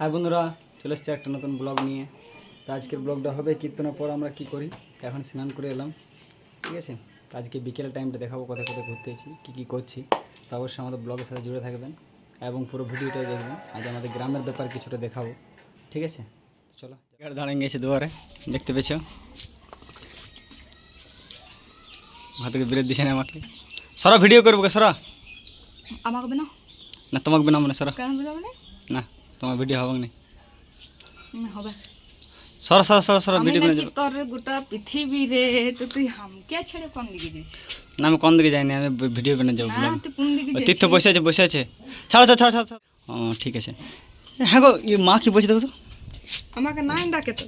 High বন্ধুরা চলে এসছে একটা নতুন ব্লগ নিয়ে। তো আজকের ব্লগটা হবে কীর্তনের পর আমরা কি করি? এখন স্নান করে এলাম ঠিক আছে? তো আজকে বিকেলের টাইমটা দেখাবো কোথায় কোথায় ঘুরতে এসেছি কী কী করছি। তো অবশ্যই আমাদের ব্লগের সাথে জুড়ে থাকবেন এবং পুরো ভিডিওটাই দেখবেন। আজ আমাদের গ্রামের ব্যাপার কিছুটা দেখাবো ঠিক আছে? চলো। দাঁড়িয়ে গেছে দুয়ারে দেখতে পেয়েছ? থেকে বিরোধ দিছে না আমাকে। সরা ভিডিও করব কে? সরা। আমাকে বিনা না তোমাকে বিনা মনে সরা। কেন মানে না। তোমার ভিডিও হবে না? হবে। সরা সরা সরা সরা ভিডিও নাকি তোর গোটা পৃথিবীরে তো তুই হামকে ছেড়ে কোন দিকে যাস না আমি কোন দিকে যাইনি আমি ভিডিও বানিয়ে যাব না তুই কোন দিকে ওই যাস তীর্থ বসে আছে বসে আছে। ছাড়ো ছাড়ো ছাড়ো ছাড়ো। ও ঠিক আছে। হ্যাঁ গো ই মা কি বলছে দেখো তো? আমাকে নাই ডাকে তো।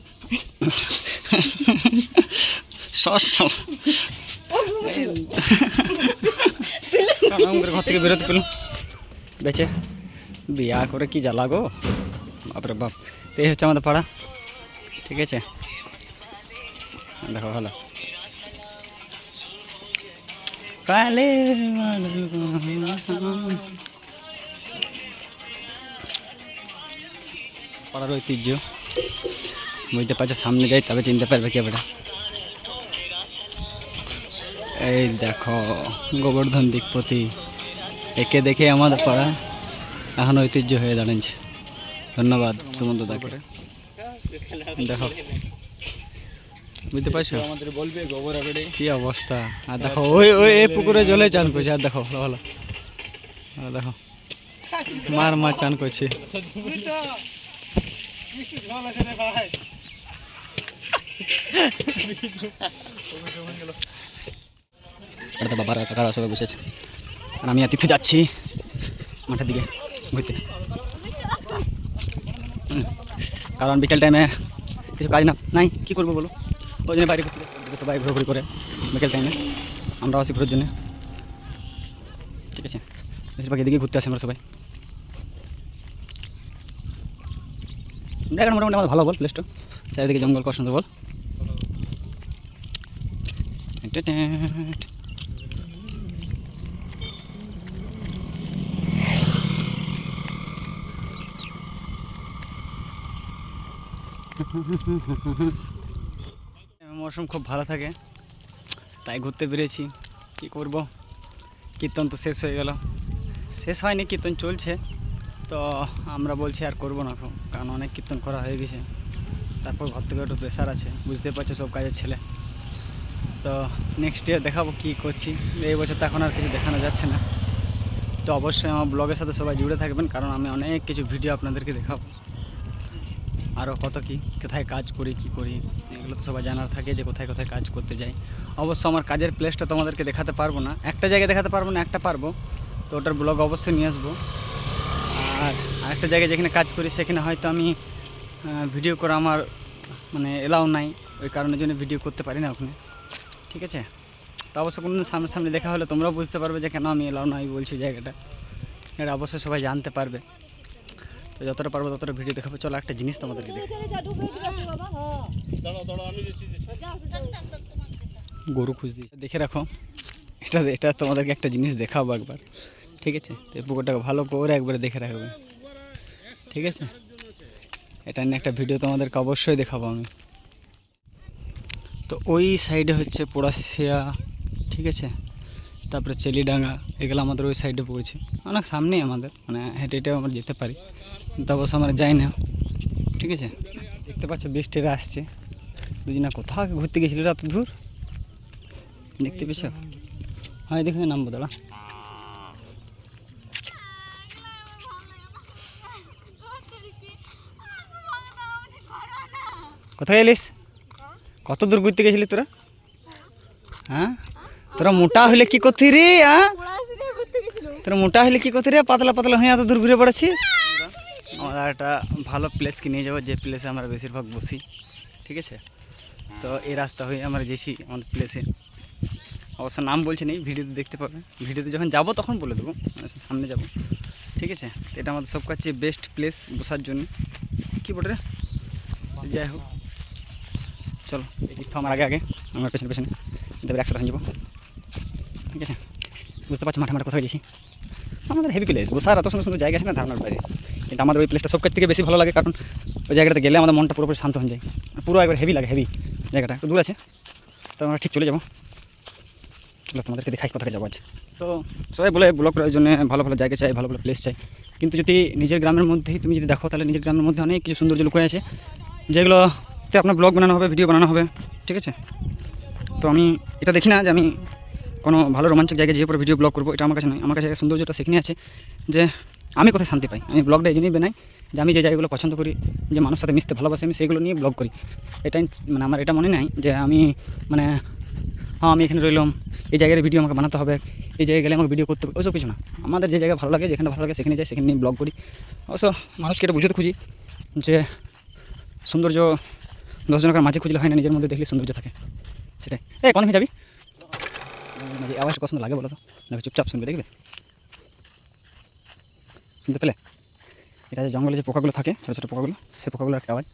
সর সর। ঘর থেকে বেরোতে পেলাম বেঁচে। বিয়া করে কি জ্বালা গো বাপরে বাপ তো এই হচ্ছে আমাদের পাড়া ঠিক আছে দেখো ভালো কালে পাড়ার ঐতিহ্য বুঝতে পারছ সামনে যাই তবে চিনতে পারবে কে বেটা এই দেখো গোবর্ধন দিকপতি একে দেখে আমাদের পাড়া এখন ঐতিহ্য হয়ে দাঁড়িয়েছে ধন্যবাদ সুমন্ত দাকে। দেখো। বুঝতে পারছ? বলবে গোবর কি অবস্থা? আর দেখো, ওই ওই, এই পুকুরে জলে চান করছে। আর দেখো, ভালো দেখো, মার মার চান করছে। বাবার, কাকারা সবাই বসেছে আর আমি আতিথ্য যাচ্ছি মাঠের দিকে। ঘুরতে। কারণ বিকেল টাইমে কিছু কাজ না, নাই, কী করব বলো? ওই জন্য বাইরে ঘুরতে সবাই ঘোরাঘুরি করে বিকেল টাইমে আমরাও আসি ঘুরার জন্য। ঠিক আছে, বেশিরভাগ এদিকে ঘুরতে আসি আমরা সবাই। জায়গাটা মোটামুটি আমার ভালো বল প্লেসটা চারিদিকে জঙ্গল কত সুন্দর বল মৌসুম খুব ভালো থাকে। তাই ঘুরতে বেরিয়েছি। কি করব? কীর্তন তো শেষ হয়ে গেল। শেষ হয়নি, কীর্তন চলছে। তো আমরা বলছি আর করব না কারণ অনেক কীর্তন করা হয়ে গেছে। তারপর ঘর থেকে একটু প্রেশার আছে, বুঝতে পারছ সব কাজের ছেলে। তো নেক্সট ইয়ার দেখাবো কী করছি। এই বছর তো এখন আর কিছু দেখানো যাচ্ছে না। তো অবশ্যই আমার ব্লগের সাথে সবাই জুড়ে থাকবেন, কারণ আমি অনেক কিছু ভিডিও আপনাদেরকে দেখাবো। আরও কত কি, কোথায় কাজ করি, কি করি, এগুলো তো সবাই জানার থাকে যে কোথায় কোথায় কাজ করতে যাই। অবশ্য আমার কাজের প্লেসটা তোমাদেরকে দেখাতে পারব না। একটা জায়গায় দেখাতে পারব না, একটা পারব। তো ওটার ব্লগ অবশ্যই নিয়ে আসব। আর আরেকটা জায়গায় যেখানে কাজ করি, সেখানে হয়তো আমি ভিডিও করা আমার মানে এলাও নাই। ওই কারণের জন্য ভিডিও করতে পারি না ওখানে। ঠিক আছে? তো অবশ্য কোনো সামনাসামনি দেখা হলে তোমরাও বুঝতে পারবে যে কেন আমি এলাও নাই বলছি জায়গাটা। এটা অবশ্যই সবাই জানতে পারবে। তো যতটা পারব ততটা ভিডিও দেখাবো। চলো একটা জিনিস তোমাদেরকে গরু খুঁজ দিয়েছে। দেখে রাখো। এটা এটা তোমাদেরকে একটা জিনিস দেখাবো একবার। ঠিক আছে? তো এই পুকুরটাকে ভালো করে একবারে দেখে রাখবে। ঠিক আছে? এটা নিয়ে একটা ভিডিও তোমাদেরকে অবশ্যই দেখাবো আমি। তো ওই সাইডে হচ্ছে পোড়াশিয়া। ঠিক আছে? তারপরে চেলিডাঙ্গা, এগুলো আমাদের ওই সাইডে পড়েছে। অনেক সামনেই আমাদের মানে হেঁটে হেঁটেও আমরা যেতে পারি। কিন্তু অবশ্য আমরা যাই না। ঠিক আছে? দেখতে পাচ্ছ, বৃষ্টিরা আসছে। দুজনা কোথাও ঘুরতে গেছিল, এত দূর? দেখতে পেয়েছ? হ্যাঁ দেখে নামবো, দাঁড়া। কোথায় এলিস কত দূর ঘুরতে গেছিলি তোরা? হ্যাঁ? তোরা মোটা হলে কি করতি রে হ্যাঁ তোরা মোটা হলে কি করতি রে পাতলা পাতলা হয়ে এত দূর ঘুরে পড়েছি আমরা একটা ভালো প্লেসকে নিয়ে যাব যে প্লেসে আমরা বেশিরভাগ বসি ঠিক আছে? তো এই রাস্তা হয়ে আমরা গেছি আমাদের প্লেসে অবশ্য নাম বলছি নেই ভিডিওতে দেখতে পাবে। ভিডিওতে যখন যাব তখন বলে দেবো মানে সামনে যাব ঠিক আছে? এটা আমাদের সব কাছে বেস্ট প্লেস বসার জন্য। কী বটে রে? যাই হোক। চলো আমার আগে আগে। আমার পেছনে পেছনে। তারপরে একসাথে হয়ে যাব। ঠিক আছে? বুঝতে পারছ, মাঠে মাঠে কোথায় গেছি আমাদের হেভি প্লেস বসার এত সুন্দর সুন্দর জায়গা আছে না ধারণার বাইরে। কিন্তু আমাদের ওই প্লেসটা সব থেকে বেশি ভালো লাগে, কারণ ওই জায়গাটাতে গেলে আমাদের মনটা পুরোপুরি শান্ত হয়ে যায়। পুরো একবার হেভি লাগে হেভি জায়গাটা। একটু দূর আছে, তো আমরা ঠিক চলে যাব। চলো, তোমাদেরকে দেখাই কোথায় যাব আজ। তো সবাই বলে ব্লগ করার জন্য ভালো ভালো জায়গা চাই, ভালো ভালো প্লেস চাই। কিন্তু যদি নিজের গ্রামের মধ্যেই তুমি যদি দেখো, তাহলে নিজের গ্রামের মধ্যে অনেক কিছু সৌন্দর্য লুকিয়ে আছে। যেগুলোতে আপনার ব্লগ বানানো হবে ভিডিও বানানো হবে, ঠিক আছে? তো আমি এটা দেখি না যে আমি কোনো ভালো রোমাঞ্চক জায়গায় যেয়ে পরে ভিডিও ব্লগ করব, এটা আমার কাছে নয়। আমার কাছে সৌন্দর্যটা সেখানে আছে যে আমি কোথায় শান্তি পাই। আমি ব্লগটা এই জন্যই বানাই যে আমি যে জায়গাগুলো পছন্দ করি, যে মানুষের সাথে মিশতে ভালোবাসি, আমি সেইগুলো নিয়ে ব্লগ করি। এটাই মানে আমার এটা মনে নাই যে আমি মানে হ্যাঁ আমি এখানে রইলাম, এই জায়গায় ভিডিও আমাকে বানাতে হবে, এই জায়গায় গেলে আমাকে ভিডিও করতে হবে ওসব কিছু না। আমাদের যে জায়গায় ভালো লাগে, যেখানে ভালো লাগে সেখানে যাই, সেখানে নিয়ে ব্লগ করি। অবশ্য মানুষকে এটা বুঝতে খুঁজি যে সৌন্দর্য দশজনকার মাঝে খুঁজলে হয় না, নিজের মধ্যে দেখলে সৌন্দর্য থাকে। সেটাই। এই কোন যাবি? নাকি আওয়াজটা পছন্দ লাগে বলো তো? নাকি চুপচাপ শুনবে, দেখবে? শুনতে পেলে? এটা যে জঙ্গলে যে পোকাগুলো থাকে, ছোটো ছোটো পোকাগুলো সেই পোকাগুলো একটা আওয়াজ।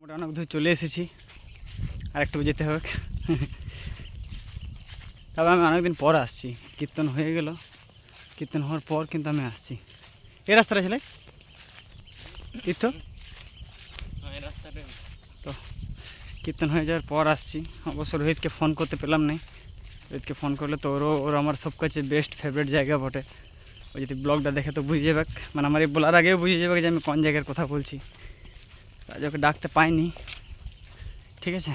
মোটা অনেক দূর চলে এসেছি। আর একটু যেতে হবে। তবে আমি অনেকদিন পর আসছি। কীর্তন হয়ে গেল। কীর্তন হওয়ার পর কিন্তু আমি আসছি। এই রাস্তাটা ছেলে? তীর্থ? তো, কীর্তন হয়ে যাওয়ার পর আসছি। অবশ্য রোহিতকে ফোন করতে পেলাম না রোহিতকে ফোন করলে তো ওরও ওর আমার সব কাছে বেস্ট ফেভারিট জায়গা বটে। ও যদি ব্লগটা দেখে তো বুঝে যাবে। মানে আমার এই বলার আগেও বুঝে যাবে যে আমি কোন জায়গার কথা বলছি। আজ ওকে ডাকতে পাইনি। ঠিক আছে?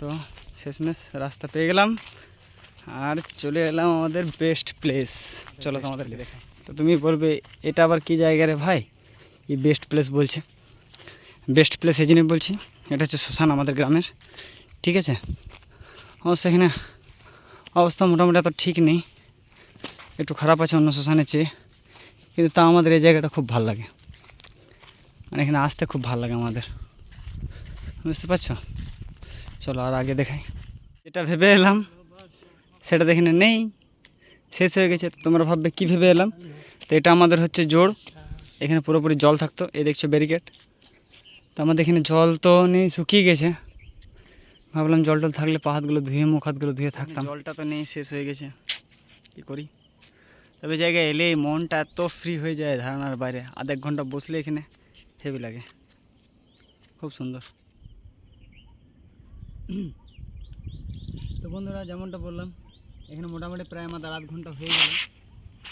তো শেষমেশ রাস্তা পেয়ে গেলাম। আর চলে এলাম আমাদের বেস্ট প্লেস চলো তোমাদের দেখাই। তো তুমি বলবে এটা আবার কি জায়গা রে ভাই? এই বেস্ট প্লেস বলছে। বেস্ট প্লেস এই জন্যই বলছি। এটা হচ্ছে শ্মশান আমাদের গ্রামের। ঠিক আছে? ও, সেখানে অবস্থা মোটামুটি এত ঠিক নেই। একটু খারাপ আছে, অন্য শ্মশানের চেয়ে। কিন্তু তা আমাদের এই জায়গাটা খুব ভালো লাগে। মানে এখানে আসতে খুব ভালো লাগে আমাদের। বুঝতে পারছ? চলো আর আগে দেখাই। যেটা ভেবে এলাম, সেটা দেখে নেই। শেষ হয়ে গেছে তোমরা ভাববে, কী ভেবে এলাম? তো এটা আমাদের হচ্ছে জোর এখানে পুরোপুরি জল থাকতো। এই দেখছ ব্যারিকেড। তো আমাদের এখানে জল তো নেই, শুকিয়ে গেছে। ভাবলাম জল টল থাকলে পা হাতগুলো ধুয়ে মুখ হাতগুলো ধুয়ে থাকতাম। জলটা তো নেই শেষ হয়ে গেছে। কী করি? তবে জায়গায় এলেই মনটা এত ফ্রি হয়ে যায় ধারণার বাইরে। আধ এক ঘণ্টা বসলে এখানে হেভি লাগে। খুব সুন্দর। তো বন্ধুরা যেমনটা বললাম এখানে মোটামুটি প্রায় আমাদের আধ ঘণ্টা হয়ে গেল।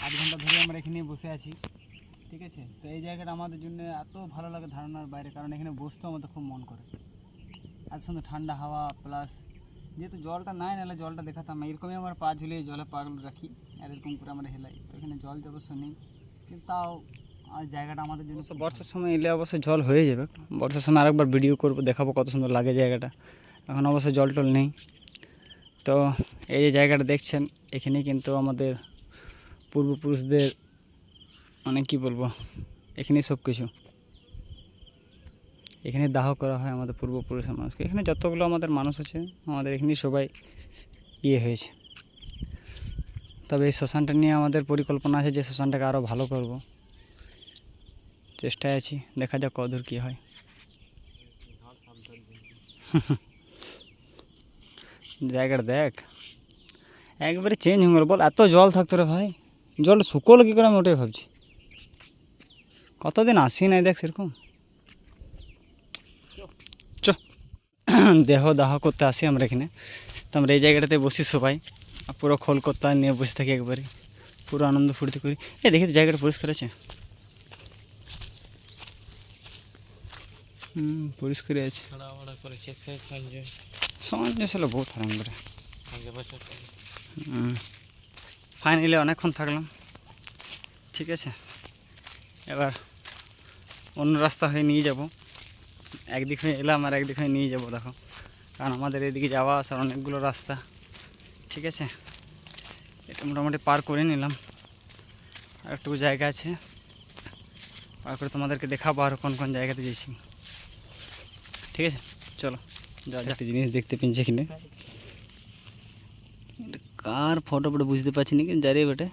আধ ঘণ্টা ধরে আমরা এখানে বসে আছি। ঠিক আছে? তো এই জায়গাটা আমাদের জন্য এত ভালো লাগে ধারণার বাইরে কারণ এখানে বসতেও আমাদের খুব মন করে। এত সুন্দর ঠান্ডা হাওয়া প্লাস যেহেতু জলটা নাই নাহলে জলটা দেখাতাম না। এরকমই আমার পা ঝুলিয়ে জলে পাগুলো রাখি আর এরকম করে আমরা হেলাই। তো এখানে জল অবশ্য নেই। কিন্তু তাও আর জায়গাটা আমাদের জন্য বর্ষার সময় এলে অবশ্য জল হয়ে যাবে। বর্ষার সময় আরেকবার ভিডিও করব দেখাবো কত সুন্দর লাগে জায়গাটা। এখন অবশ্য জল টল নেই। তো এই যে জায়গাটা দেখছেন এখানে কিন্তু আমাদের পূর্বপুরুষদের মানে কি বলব? এখানে সব কিছু এখানে দাহ করা হয় আমাদের পূর্বপুরুষের মানুষকে। এখানে যতগুলো আমাদের মানুষ আছে, আমাদের এখানে সবাই ইয়ে হয়েছে। তবে এই শ্মশানটা নিয়ে আমাদের পরিকল্পনা আছে যে শ্মশানটাকে আরও ভালো করব। চেষ্টায় আছি, দেখা যাক কদূর কী হয়। জায়গাটা দেখ, একবারে চেঞ্জ হয়ে গেল। বল, এত জল থাকতো রে ভাই। জল শুকোলো কী করে আমি ওটাই ভাবছি। কতদিন আসি নাই দেখ সেরকম। দেহ দাহ করতে আসি আমরা এখানে। তো আমরা এই জায়গাটাতে বসি সবাই। পুরো খোলকত্তা নিয়ে বসে থাকি একবারে। পুরো আনন্দ ফুর্তি করি। এই দেখি জায়গাটা পরিষ্কার আছে? হুম পরিষ্কার আছে। সঞ্জয় ছিল বহুত আরাম করে। ফাইনালি অনেকক্ষণ থাকলাম। ঠিক আছে? এবার অন্য রাস্তা হয়ে নিয়ে যাব। একদিক হয়ে এলাম আর একদিক হয়ে নিয়ে যাব দেখো। কারণ আমাদের এদিকে যাওয়া আসার অনেকগুলো রাস্তা। ঠিক আছে? এটা মোটামুটি পার করে নিলাম। আর একটু জায়গা আছে। পার করে তোমাদেরকে দেখাবো আর কোন কোন জায়গাতে গেছি। ঠিক আছে? চলো যা যা একটা জিনিস দেখতে পেয়েছি এখানে। কার ফটো ফটো বুঝতে পারছি না কিন্তু যারে বেটে।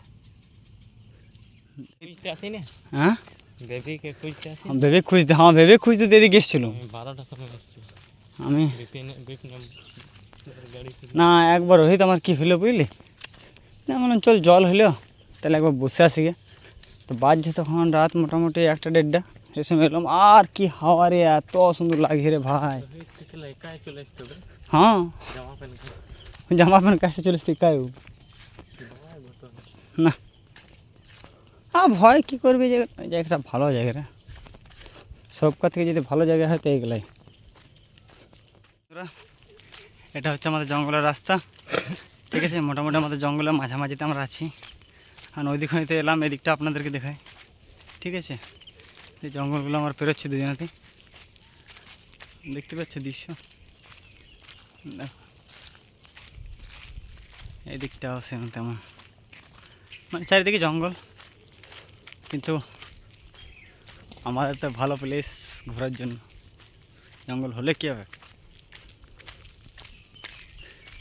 হ্যাঁ? বেবিকে খুঁজতে আসি হ্যাঁ, ভেবে খুঁজতে হ্যাঁ ভেবে খুঁজতে দিদি গেছিল। আমি বারোটার সময় না একবার রোহিত আমার কি হলো বুঝলি? না মানে চল জল হলো তাহলে একবার বসে আসি গে। তো বাজছে তখন রাত মোটামুটি একটা দেড়টা। সময় এলাম আর কি হাওয়া রে এত সুন্দর লাগছে রে ভাই। হ্যাঁ। জামা প্যান্ট জামা প্যান্ট কাছে চলে এসছি কায়ু না। আ ভয় কী করবে জায়গাটা ভালো জায়গাটা রে সবকা থেকে যদি ভালো জায়গা হয়, তো এগুলাই। এটা হচ্ছে আমাদের জঙ্গলের রাস্তা। ঠিক আছে, মোটামুটি আমাদের জঙ্গলের মাঝামাঝিতে আমরা আছি। আর ওই দিক হইতে এলাম, এদিকটা আপনাদেরকে দেখাই। ঠিক আছে, এই জঙ্গলগুলো আমার পেরোচ্ছে দুজনাতে দেখতে পাচ্ছ দৃশ্য? এই দিকটাও সেম তেমন। মানে চারিদিকে জঙ্গল। কিন্তু আমাদের তো ভালো প্লেস ঘোরার জন্য। জঙ্গল হলে কী হবে?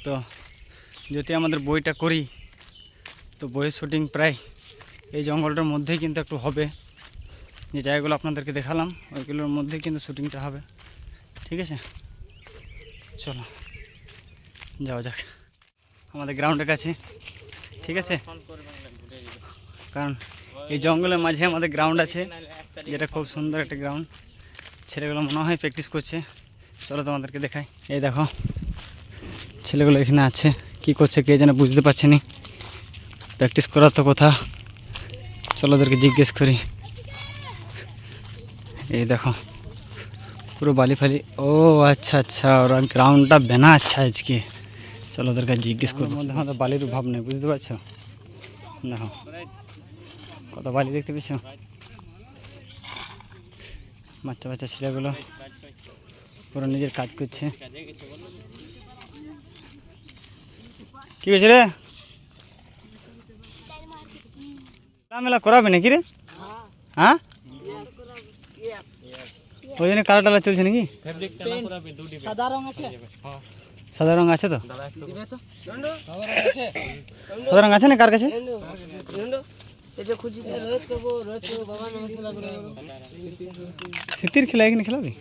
তো যদি আমাদের বইটা করি, তো বইয়ের শুটিং প্রায় এই জঙ্গলটার মধ্যেই কিন্তু একটু হবে। যে জায়গাগুলো আপনাদেরকে দেখালাম, ওইগুলোর মধ্যেই কিন্তু শুটিংটা হবে। ঠিক আছে? চলো, যাওয়া যাক। আমাদের গ্রাউন্ডের কাছে। ঠিক আছে? কারণ এই জঙ্গলের মাঝে আমাদের গ্রাউন্ড আছে, যেটা খুব সুন্দর একটা গ্রাউন্ড ছেলেগুলো মনে হয় প্র্যাকটিস করছে। চলো তোমাদেরকে দেখাই। এই দেখো, ছেলেগুলো এখানে আছে। কি করছে কে যেন বুঝতে পারছে নি। প্র্যাকটিস করার তো কথা। চলো ওদেরকে জিজ্ঞেস করি। এই দেখো, পুরো বালি ফালি। ও আচ্ছা আচ্ছা ওরা গ্রাউন্ডটা বেনা আচ্ছা আজকে। চলো ওদেরকে জিজ্ঞেস করব। আমাদের বালির অভাব নেই, বুঝতে পারছ? দেখো। কত বালি দেখতে পেয়েছ? বাচ্চা বাচ্চা ছেলেগুলো পুরো নিজের কাজ করছে। কি হয়েছে রে? মেলা করাবে নাকি রে? হ্যাঁ? ওই জন্য কালা টালা চলছে নাকি? সাদা রং আছে। সাদা রং আছে তো? সাদা রং আছে না কার কাছে? শীতের খেলা এখানে খেলাবি?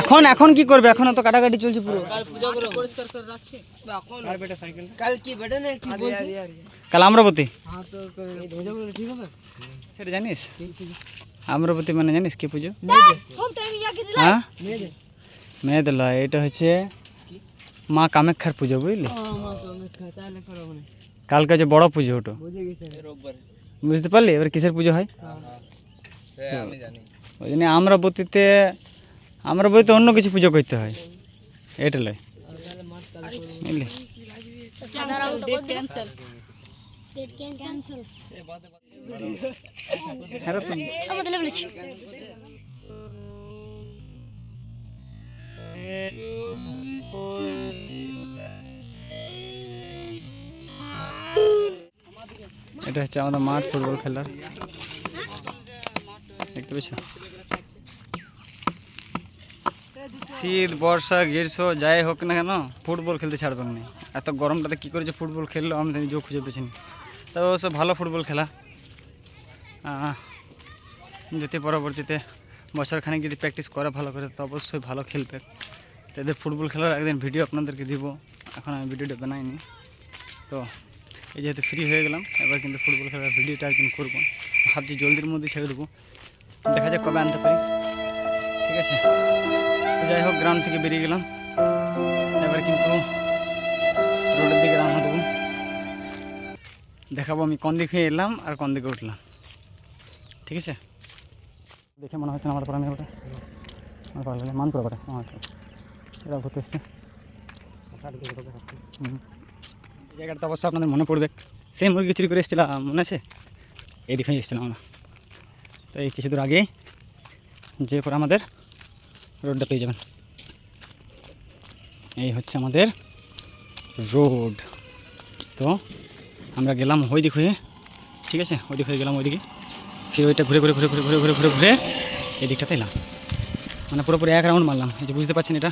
এখন এখন কি করবে? এখন তো কাটাকাটি চলছে পুরো। কাল আম্রপতি সেটা জানিস? আম্রপতি মানে জানিস কি পুজো? হ্যাঁ? মেয়েদের। এটা হচ্ছে মা কামাখ্যার পুজো বুঝলি? কালকে যে বড় পুজো ওটো। বুঝতে পারলি? এবার কিসের পুজো হয়? ওই জন্য আমরা বতিতে আমরা বইতে অন্য কিছু পুজো করতে হয়। এটা লয়। বুঝলি? হ্যাঁ এটা হচ্ছে আমাদের মাঠ ফুটবল খেলার। দেখতে শীত, বর্ষা, গ্রীষ্ম, যাই হোক না কেন, ফুটবল খেলতে ছাড়বে না। এত গরমটাতে কী করে যে ফুটবল খেললো, আমি তো খুঁজে পেয়েছি তো অবশ্য ভালো ফুটবল খেলা। যদি পরবর্তীতে বছরখানেক যদি প্র্যাকটিস করে ভালো করে, তো অবশ্যই ভালো খেলবে। তো এদের ফুটবল খেলার একদিন ভিডিও আপনাদেরকে দিব। এখন আমি ভিডিওটা বানাইনি। তো এই যেহেতু ফ্রি হয়ে গেলাম এবার কিন্তু ফুটবল খেলার ভিডিওটা একদিন করব। ভাবছি জলদির মধ্যে ছেড়ে দেবো। দেখা যাক কবে আনতে পারি। ঠিক আছে? যাই হোক গ্রাউন্ড থেকে বেরিয়ে গেলাম। এবার কিন্তু রোডের দিকে রওনা দেবো। দেখাবো আমি কোন দিকে এলাম আর কোন দিকে উঠলাম। ঠিক আছে? দেখে মনে হচ্ছে না আমার পরে আমি ওটা আমার মানপুরা পাটা আচ্ছা এটা ঘুরতে এসছে। হুম। জায়গাটা তো অবশ্যই আপনাদের মনে পড়বে। সেই মুরগি চুরি করে এসেছিলাম, মনে আছে? এইদিকে এসেছিলাম আমরা। তো এই কিছু দূর আগেই যে পরে আমাদের রোডটা পেয়ে যাবেন। এই হচ্ছে আমাদের রোড তো আমরা গেলাম ওই দিক হয়ে, ঠিক আছে? ওই দিক হয়ে গেলাম ওইদিকে। ফির ওইটা ঘুরে ঘুরে ঘুরে ঘুরে ঘুরে ঘুরে ঘুরে ঘুরে এই দিকটাতে এলাম। মানে পুরোপুরি এক রাউন্ড মারলাম। এই যে বুঝতে পারছেন এটা?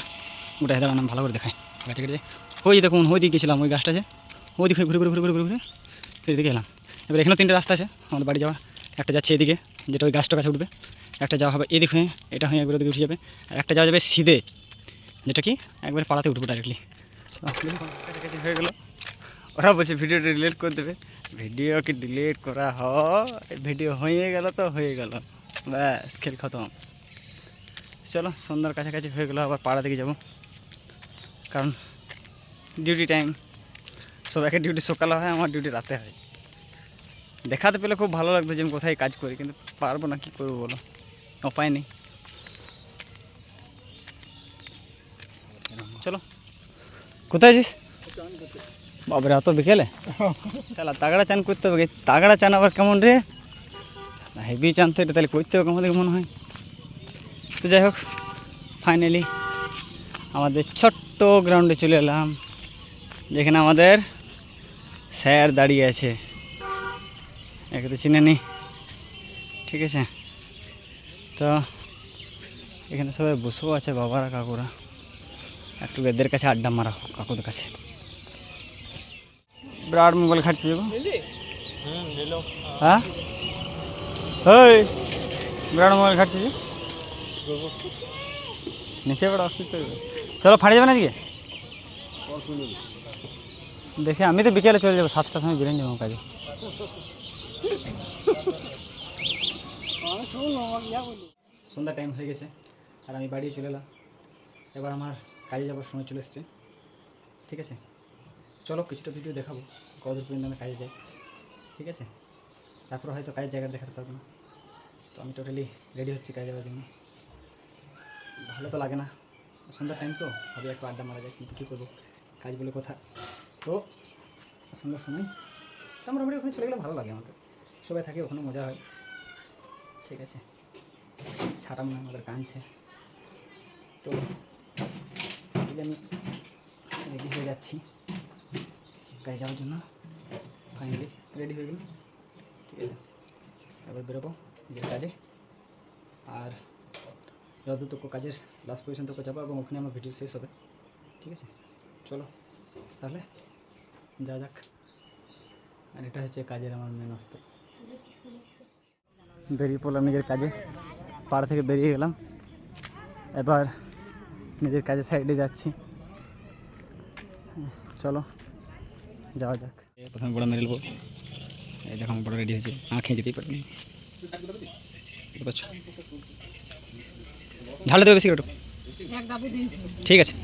ওটা দাঁড়ান ভালো করে দেখায়। গাছে কেটে ওই দেখুন ওই দিকে গেছিলাম, ওই গাছটা আছে ওই দিকে ঘুরে ঘুরে ঘুরে ঘুরে ঘুরে ঘুরে এদিকে এলাম। এবার এখানেও তিনটে রাস্তা আছে, আমাদের বাড়ি যাওয়া। একটা যাচ্ছে এদিকে, যেটা ওই গাছটা কাছে উঠবে। একটা যাওয়া হবে এদিক হয়ে, এটা হয়ে একবার ওদিকে উঠে যাবে। আর একটা যাওয়া যাবে সিধে, যেটা কি একবার পাড়াতে উঠবো ডাইরেক্টলি হয়ে গেলো ওরা বলছে ভিডিওটা রিলেট করে দেবে। ভিডিও কি ডিলিট করা হয়? ভিডিও হয়ে গেল তো হয়ে গেল। ব্যাস, খেল খতম। চলো, সন্ধ্যার কাছাকাছি হয়ে গেলো, আবার পাড়া দিকে যাব। কারণ ডিউটি টাইম সবাইকে ডিউটি সকালে হয়, আমার ডিউটি রাতে হয়। দেখাতে পেলে খুব ভালো লাগতো যে আমি কোথায় কাজ করি, কিন্তু পারব না, কী করব বলো? উপায় নেই। চলো। কোথায় আছিস? বাবরে অত বিকেলে? শালা, তাগড়া চান করতে হবে তাগড়া চান আবার কেমন রে? হেভি চান তো এটা তাহলে করতে হবে দেখে মনে হয়। তো যাই হোক ফাইনালি আমাদের ছোট্ট গ্রাউন্ডে চলে এলাম, যেখানে আমাদের স্যার দাঁড়িয়ে আছে। একে তো চিনে নি ঠিক আছে। তো এখানে সবাই বসেও আছে বাবারা, কাকুরা। একটু এদের কাছে আড্ডা মারা, কাকুদের কাছে। বিরাট মোবাইল খাটছি হ্যাঁ? হেই, বিরাট মোবাইল খাটছি নিচে চলো ফাড়ে যাবে না আজকে দেখে আমি তো বিকেলে চলে যাব, সাতটার সময় বেরিয়ে যাব কাজে। সন্ধ্যা টাইম হয়ে গেছে, আর আমি বাড়ি চলে এলাম। এবার আমার কাজে যাওয়ার সময় চলে এসছে। ঠিক আছে? চলো, কিছুটা ভিডিও দেখাবো, কতদূর পর্যন্ত আমি কাজে যাই। ঠিক আছে? তারপর হয়তো কাজের জায়গা দেখাতে পারব না। তো আমি টোটালি রেডি হচ্ছি কাজে যাওয়ার জন্য। ভালো তো লাগে না। সন্ধ্যার টাইম তো, ভাবি একটু আড্ডা মারা যায়, কিন্তু কী করব? কাজ বলে কথা তো সন্ধ্যার সময় তো মোটামুটি ওখানে চলে গেলে ভালো লাগে আমাদের। সবাই থাকে, ওখানে মজা হয়। ঠিক আছে। ছাড়া মনে আমাদের কাঁদছে। তো আমি রেডি হয়ে যাচ্ছি। কাজে যাওয়ার জন্য। ফাইনালি রেডি হয়ে গেল ঠিক আছে। এবার বেরোবো, নিজের কাজে। আর যতটুকু কাজের লাস্ট পজিশন তক যাব এবং ওখানে আমার ভিডিও শেষ হবে। ঠিক আছে? চলো, তাহলে। যা যাক। আর এটা হচ্ছে কাজের আমার মেন অস্ত্র। বেরিয়ে পড়লাম নিজের কাজে। পাড়া থেকে বেরিয়ে গেলাম। এবার নিজের কাজের সাইডে যাচ্ছি। চলো যাওয়া যাক। প্রথমে বড় মেরে নেব। এই দেখো আমার বড় রেডি হয়েছে। না খেয়ে যেতেই পারিনি। ঢালে দেবে বেশি। ঠিক আছে।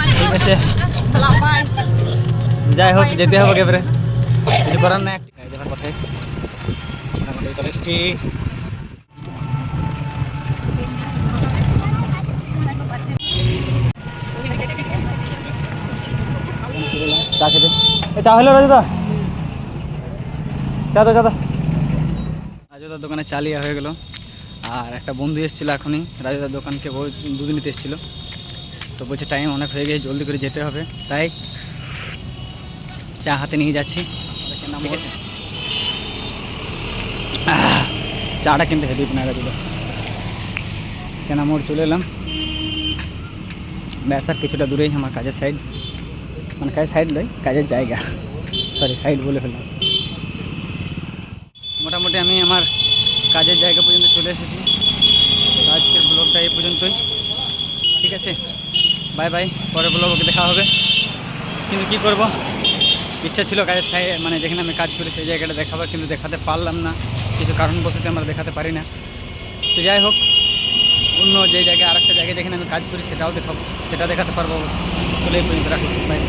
ঠিক আছে। যাই হোক যেতে হবে এবারে কিছু করার নাই। যাওয়ার কথায় চলে এসছি। চা খেতে। চা হলো রাজুদা। চা তো চা রাজুদার দোকানে চালিয়া হয়ে গেল। আর একটা বন্ধু এসেছিল এখনই। রাজুদার দোকানকে দুদিন নিতে এসেছিল। তো বলছে টাইম অনেক হয়ে গেছে, জলদি করে যেতে হবে। তাই চা হাতে নিয়ে যাচ্ছি। ঠিক আছে? চাটা কিন্তু হেভি না রাজুদা কেন মোড় চলে এলাম। ব্যাস, আর কিছুটা দূরেই আমার কাজের সাইড মানে কাজের সাইড নয়, কাজের জায়গা। সরি সাইড বলে ফেললাম। মোটামুটি আমি আমার কাজের জায়গা পর্যন্ত চলে এসেছি। আজকের ব্লগটা এই পর্যন্তই। ঠিক আছে? বাই বাই পরে ব্লগে দেখা হবে। কিন্তু কি করব? ইচ্ছা ছিল কাজের সাই মানে যেখানে আমি কাজ করি সেই জায়গাটা দেখাবার, কিন্তু দেখাতে পারলাম না। কিছু কারণবশত আমরা দেখাতে পারি না। তো যাই হোক, অন্য যে জায়গায় আরেকটা জায়গায় যেখানে আমি কাজ করি সেটাও দেখাবো। সেটা দেখাতে পারব অবশ্যই। চলে এই পর্যন্ত রাখি। বাই।